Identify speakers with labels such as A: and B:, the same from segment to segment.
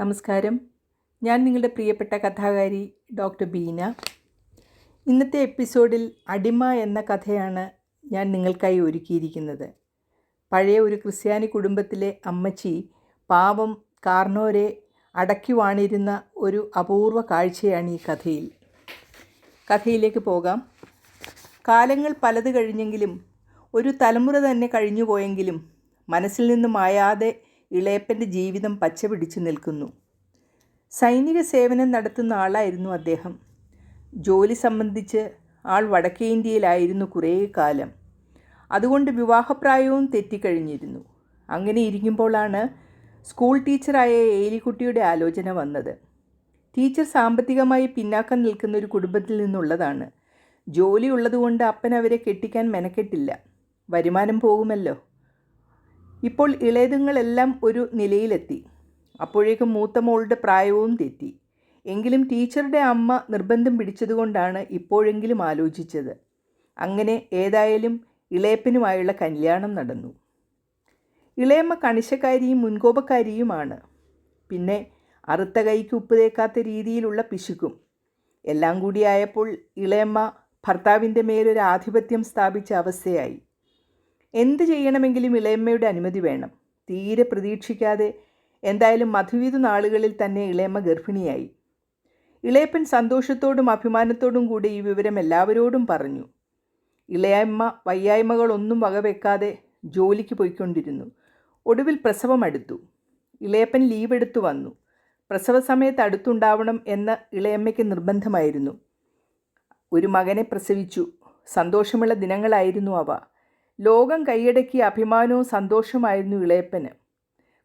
A: നമസ്കാരം. ഞാൻ നിങ്ങളുടെ പ്രിയപ്പെട്ട കഥാകാരി ഡോക്ടർ ബീന. ഇന്നത്തെ എപ്പിസോഡിൽ അടിമ എന്ന കഥയാണ് ഞാൻ നിങ്ങൾക്കായി ഒരുക്കിയിരിക്കുന്നത്. പഴയ ഒരു ക്രിസ്ത്യാനി കുടുംബത്തിലെ അമ്മച്ചി പാവം കാർണോരെ അടക്കി വാണിരുന്ന ഒരു അപൂർവ കാഴ്ചയാണ് ഈ കഥയിൽ. കഥയിലേക്ക് പോകാം. കാലങ്ങൾ പലത് കഴിഞ്ഞെങ്കിലും ഒരു തലമുറ തന്നെ കഴിഞ്ഞുപോയെങ്കിലും മനസ്സിൽ നിന്ന് മായാതെ ഇളയപ്പന്റെ ജീവിതം പച്ചപിടിച്ചു നിൽക്കുന്നു. സൈനിക സേവനം നടത്തുന്ന ആളായിരുന്നു അദ്ദേഹം. ജോലി സംബന്ധിച്ച് ആൾ വടക്കേ ഇന്ത്യയിലായിരുന്നു കുറേ കാലം. അതുകൊണ്ട് വിവാഹപ്രായവും തെറ്റിക്കഴിഞ്ഞിരുന്നു. അങ്ങനെ ഇരിക്കുമ്പോഴാണ് സ്കൂൾ ടീച്ചറായ ഏലിക്കുട്ടിയുടെ ആലോചന വന്നത്. ടീച്ചർ സാമ്പത്തികമായി പിന്നാക്കം നിൽക്കുന്ന ഒരു കുടുംബത്തിൽ നിന്നുള്ളതാണ്. ജോലി ഉള്ളതുകൊണ്ട് അപ്പൻ അവരെ കെട്ടിക്കാൻ മെനക്കെട്ടില്ല. വരുമാനം പോകുമല്ലോ. ഇപ്പോൾ ഇളയതുങ്ങളെല്ലാം ഒരു നിലയിലെത്തി. അപ്പോഴേക്കും മൂത്ത മോളുടെ പ്രായവും തെറ്റി. എങ്കിലും ടീച്ചറുടെ അമ്മ നിർബന്ധം പിടിച്ചതുകൊണ്ടാണ് ഇപ്പോഴെങ്കിലും ആലോചിച്ചത്. അങ്ങനെ ഏതായാലും ഇളയപ്പനുമായുള്ള കല്യാണം നടന്നു. ഇളയമ്മ കണിശക്കാരിയും മുൻകോപക്കാരിയുമാണ്. പിന്നെ അറുത്ത കൈക്ക് ഉപ്പ് തേക്കാത്ത രീതിയിലുള്ള പിശുക്കും. എല്ലാം കൂടിയായപ്പോൾ ഇളയമ്മ ഭർത്താവിന്റെ മേലൊരു ആധിപത്യം സ്ഥാപിച്ച അവസ്ഥയായി. എന്ത് ചെയ്യണമെങ്കിലും ഇളയമ്മയുടെ അനുമതി വേണം. തീരെ പ്രതീക്ഷിക്കാതെ എന്തായാലും മധുവിധു നാളുകളിൽ തന്നെ ഇളയമ്മ ഗർഭിണിയായി. ഇളയപ്പൻ സന്തോഷത്തോടും അഭിമാനത്തോടും കൂടി ഈ വിവരം എല്ലാവരോടും പറഞ്ഞു. ഇളയമ്മ വയ്യായ്മകളൊന്നും വകവെക്കാതെ ജോലിക്ക് പോയിക്കൊണ്ടിരുന്നു. ഒടുവിൽ പ്രസവം അടുത്തു. ഇളയപ്പൻ ലീവ് എടുത്തു വന്നു. പ്രസവ സമയത്ത് അടുത്തുണ്ടാവണം എന്ന ഇളയമ്മയ്ക്ക് നിർബന്ധമായിരുന്നു. ഒരു മകനെ പ്രസവിച്ചു. സന്തോഷമുള്ള ദിനങ്ങളായിരുന്നു അവ. ലോകം കൈയടക്കിയ അഭിമാനവും സന്തോഷമായിരുന്നു ഇളയപ്പന്.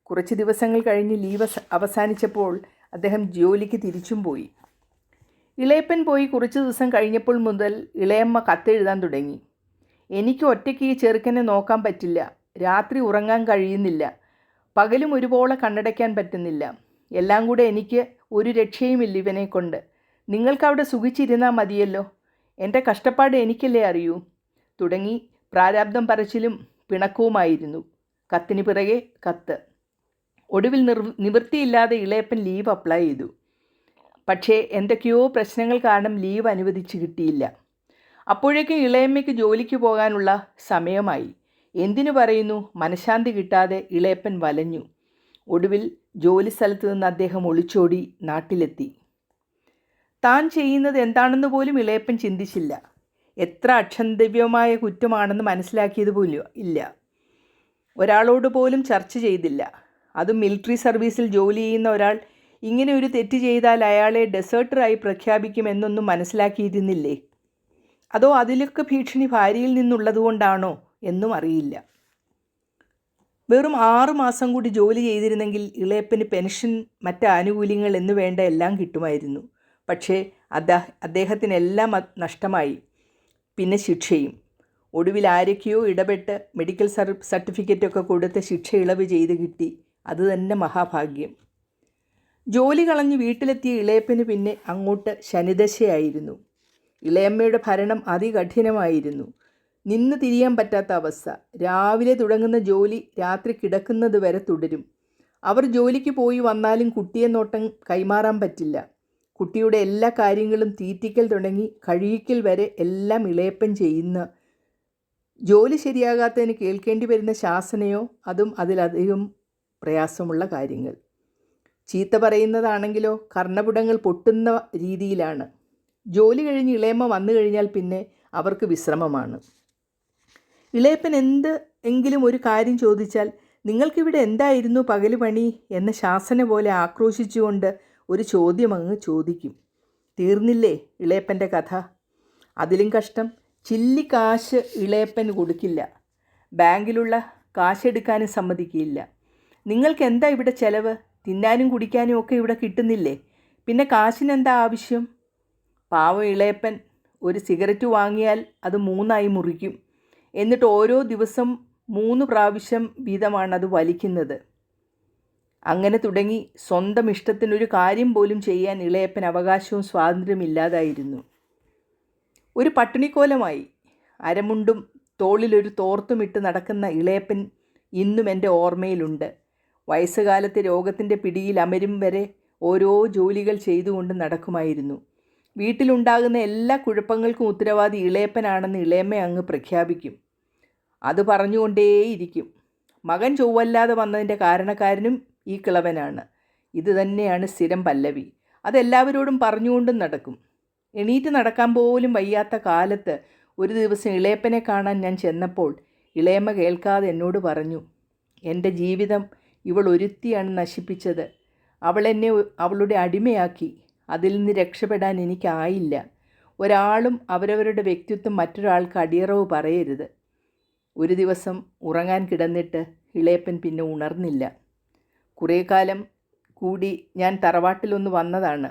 A: കുറച്ച് ദിവസങ്ങൾ കഴിഞ്ഞ് ലീവ് അവസാനിച്ചപ്പോൾ അദ്ദേഹം ജോലിക്ക് തിരിച്ചും പോയി. ഇളയപ്പൻ പോയി കുറച്ച് ദിവസം കഴിഞ്ഞപ്പോൾ മുതൽ ഇളയമ്മ കത്തെഴുതാൻ തുടങ്ങി. എനിക്ക് ഒറ്റയ്ക്ക് ഈ ചെറുക്കനെ നോക്കാൻ പറ്റില്ല. രാത്രി ഉറങ്ങാൻ കഴിയുന്നില്ല. പകലും ഒരുപോലെ കണ്ണടയ്ക്കാൻ പറ്റുന്നില്ല. എല്ലാം കൂടെ എനിക്ക് ഒരു രക്ഷയുമില്ല ഇവനെ കൊണ്ട്. നിങ്ങൾക്കവിടെ സുഖിച്ചിരുന്നാൽ മതിയല്ലോ. എന്റെ കഷ്ടപ്പാട് എനിക്കല്ലേ അറിയൂ? തുടങ്ങി പ്രാരാബ്ദം പറച്ചിലും പിണക്കവുമായിരുന്നു. കത്തിന് പിറകെ കത്ത്. ഒടുവിൽ നിർ നിവൃത്തിയില്ലാതെ ഇളയപ്പൻ ലീവ് അപ്ലൈ ചെയ്തു. പക്ഷേ എന്തൊക്കെയോ പ്രശ്നങ്ങൾ കാരണം ലീവ് അനുവദിച്ച് കിട്ടിയില്ല. അപ്പോഴേക്കും ഇളയമ്മയ്ക്ക് ജോലിക്ക് പോകാനുള്ള സമയമായി. എന്തിനു പറയുന്നു? മനഃശാന്തി കിട്ടാതെ ഇളയപ്പൻ വലഞ്ഞു. ഒടുവിൽ ജോലി സ്ഥലത്ത് നിന്ന് അദ്ദേഹം ഒളിച്ചോടി നാട്ടിലെത്തി. താൻ ചെയ്യുന്നത് എന്താണെന്ന് പോലും ഇളയപ്പൻ ചിന്തിച്ചില്ല. എത്ര അക്ഷന്തവ്യമായ കുറ്റമാണെന്ന് മനസ്സിലാക്കിയത് പോലും ഇല്ല. ഒരാളോട് പോലും ചർച്ച ചെയ്തില്ല. അതും മിലിറ്ററി സർവീസിൽ ജോലി ചെയ്യുന്ന ഒരാൾ ഇങ്ങനെ ഒരു തെറ്റ് ചെയ്താൽ അയാളെ ഡെസേർട്ടറായി പ്രഖ്യാപിക്കുമെന്നൊന്നും മനസ്സിലാക്കിയിരുന്നില്ലേ? അതോ അതിലൊക്കെ ഭീഷണി ഭാര്യയിൽ നിന്നുള്ളതുകൊണ്ടാണോ എന്നും അറിയില്ല. വെറും ആറുമാസം കൂടി ജോലി ചെയ്തിരുന്നെങ്കിൽ ഇളയപ്പന് പെൻഷൻ മറ്റ് ആനുകൂല്യങ്ങൾ എന്നു വേണ്ട എല്ലാം കിട്ടുമായിരുന്നു. പക്ഷേ അദ്ദേഹ അദ്ദേഹത്തിനെല്ലാം നഷ്ടമായി. പിന്നെ ശിക്ഷയും. ഒടുവിൽ ആരൊക്കെയോ ഇടപെട്ട് മെഡിക്കൽ സർ സർട്ടിഫിക്കറ്റൊക്കെ കൊടുത്ത് ശിക്ഷ ഇളവ് ചെയ്ത് കിട്ടി. അത് തന്നെ മഹാഭാഗ്യം. ജോലി കളഞ്ഞ് വീട്ടിലെത്തിയ ഇളയപ്പന് പിന്നെ അങ്ങോട്ട് ശനിദശയായിരുന്നു. ഇളയമ്മയുടെ ഭരണം അതികഠിനമായിരുന്നു. നിന്ന് തിരിയാൻ പറ്റാത്ത അവസ്ഥ. രാവിലെ തുടങ്ങുന്ന ജോലി രാത്രി കിടക്കുന്നത് വരെ തുടരും. അവർ ജോലിക്ക് പോയി വന്നാലും കുട്ടിയെ നോട്ടം കൈമാറാൻ പറ്റില്ല. കുട്ടിയുടെ എല്ലാ കാര്യങ്ങളും തീറ്റിക്കൽ തുടങ്ങി കഴിയിക്കൽ വരെ എല്ലാം ഇളയപ്പൻ ചെയ്യുന്ന. ജോലി ശരിയാകാത്തതിന് കേൾക്കേണ്ടി വരുന്ന ശാസനയോ അതും അതിലധികം പ്രയാസമുള്ള കാര്യങ്ങൾ. ചീത്ത പറയുന്നതാണെങ്കിലോ കർണപുടങ്ങൾ പൊട്ടുന്ന രീതിയിലാണ്. ജോലി കഴിഞ്ഞ് ഇളയമ്മ വന്നു കഴിഞ്ഞാൽ പിന്നെ അവർക്ക് വിശ്രമമാണ്. ഇളയപ്പൻ എന്ത് എങ്കിലും ഒരു കാര്യം ചോദിച്ചാൽ നിങ്ങൾക്കിവിടെ എന്തായിരുന്നു പകൽ പണി? എന്ന ശാസന പോലെ ആക്രോശിച്ചുകൊണ്ട് ഒരു ചോദ്യം അങ്ങ് ചോദിക്കും. തീർന്നില്ലേ ഇളയപ്പന്റെ കഥ? അതിലും കഷ്ടം. ചില്ലി കാശ് ഇളയപ്പൻ കൊടുക്കില്ല. ബാങ്കിലുള്ള കാശെടുക്കാനും സമ്മതിക്കില്ല. നിങ്ങൾക്ക് എന്താ ഇവിടെ ചെലവ്? തിന്നാനും കുടിക്കാനും ഒക്കെ ഇവിടെ കിട്ടുന്നില്ലേ? പിന്നെ കാശിനെന്താ ആവശ്യം? പാവം ഇളയപ്പൻ ഒരു സിഗരറ്റ് വാങ്ങിയാൽ അത് മൂന്നായി മുറിക്കും. എന്നിട്ട് ഓരോ ദിവസം മൂന്ന് പ്രാവശ്യം വീതമാണ് അത് വലിക്കുന്നത്. അങ്ങനെ തുടങ്ങി സ്വന്തം ഇഷ്ടത്തിനൊരു കാര്യം പോലും ചെയ്യാൻ ഇളയപ്പൻ അവകാശവും സ്വാതന്ത്ര്യമില്ലാതായിരുന്നു ഒരു പട്ടിണിക്കോലമായി അരമുണ്ടും തോളിലൊരു തോർത്തുമിട്ട് നടക്കുന്ന ഇളയപ്പൻ ഇന്നും എന്റെ ഓർമ്മയിലുണ്ട്. വയസ്സുകാലത്തെ രോഗത്തിന്റെ പിടിയിൽ അമരും വരെ ഓരോ ജോലികൾ ചെയ്തുകൊണ്ട് നടക്കുമായിരുന്നു. വീട്ടിലുണ്ടാകുന്ന എല്ലാ കുഴപ്പങ്ങൾക്കും ഉത്തരവാദി ഇളയപ്പനാണെന്ന് ഇളയമ്മ അങ്ങ് പ്രഖ്യാപിക്കും. അത് പറഞ്ഞുകൊണ്ടേയിരിക്കും. മകൻ ചൊവ്വല്ലാതെ വന്നതിന്റെ കാരണക്കാരനും ഈ കിളവനാണ്. ഇത് തന്നെയാണ് സ്ഥിരം പല്ലവി. അതെല്ലാവരോടും പറഞ്ഞുകൊണ്ടും നടക്കും. എണീറ്റ് നടക്കാൻ പോലും വയ്യാത്ത കാലത്ത് ഒരു ദിവസം ഇളയപ്പനെ കാണാൻ ഞാൻ ചെന്നപ്പോൾ ഇളയമ്മ കേൾക്കാതെ എന്നോട് പറഞ്ഞു എന്റെ ജീവിതം ഇവൾ ഒരുത്തിയാണ് നശിപ്പിച്ചത്. അവൾ എന്നെ അവളുടെ അടിമയാക്കി. അതിൽ നിന്ന് രക്ഷപ്പെടാൻ എനിക്കായില്ല. ഒരാളും അവരവരുടെ വ്യക്തിത്വം മറ്റൊരാൾക്ക് അടിയറവ് പറയരുത് ഒരു ദിവസം ഉറങ്ങാൻ കിടന്നിട്ട് ഇളയപ്പൻ പിന്നെ ഉണർന്നില്ല. കുറേ കാലം കൂടി ഞാൻ തറവാട്ടിലൊന്ന് വന്നതാണ്.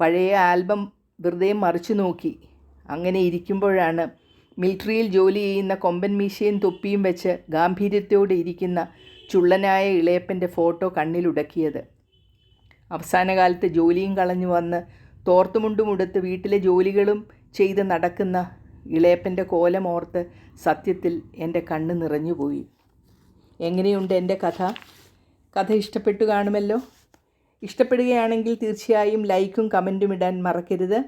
A: പഴയ ആൽബം വെറുതെ മറിച്ചു നോക്കി. അങ്ങനെ ഇരിക്കുമ്പോഴാണ് മിലിറ്ററിയിൽ ജോലി ചെയ്യുന്ന കൊമ്പൻ മീശയും തൊപ്പിയും വെച്ച് ഗാംഭീര്യത്തോടെ ഇരിക്കുന്ന ചുള്ളനായ ഇളയപ്പന്റെ ഫോട്ടോ കണ്ണിലുടക്കിയത്. അവസാന കാലത്ത് ജോലിയും കളഞ്ഞു വന്ന് തോർത്തുമുണ്ടുമുടുത്ത് വീട്ടിലെ ജോലികളും ചെയ്ത് നടക്കുന്ന ഇളയപ്പന്റെ കോലമോർത്ത് സത്യത്തിൽ എന്റെ കണ്ണ് നിറഞ്ഞുപോയി. എങ്ങനെയുണ്ട് എന്റെ കഥ? കഥ ഇഷ്ടപ്പെട്ടു കാണുമല്ലോ. ഇഷ്ടപ്പെടുകയാണെങ്കിൽ തീർച്ചയായും ലൈക്കും കമന്റും ഇടാൻ മറക്കരുത്.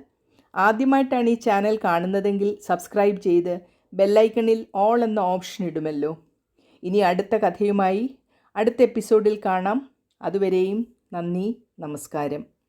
A: ആദ്യമായിട്ടാണ് ഈ ചാനൽ കാണുന്നതെങ്കിൽ സബ്സ്ക്രൈബ് ചെയ്ത് ബെല്ലൈക്കണിൽ ഓൾ എന്ന ഓപ്ഷൻ ഇടുമല്ലോ. ഇനി അടുത്ത കഥയുമായി അടുത്ത എപ്പിസോഡിൽ കാണാം. അതുവരെയും നന്ദി നമസ്കാരം.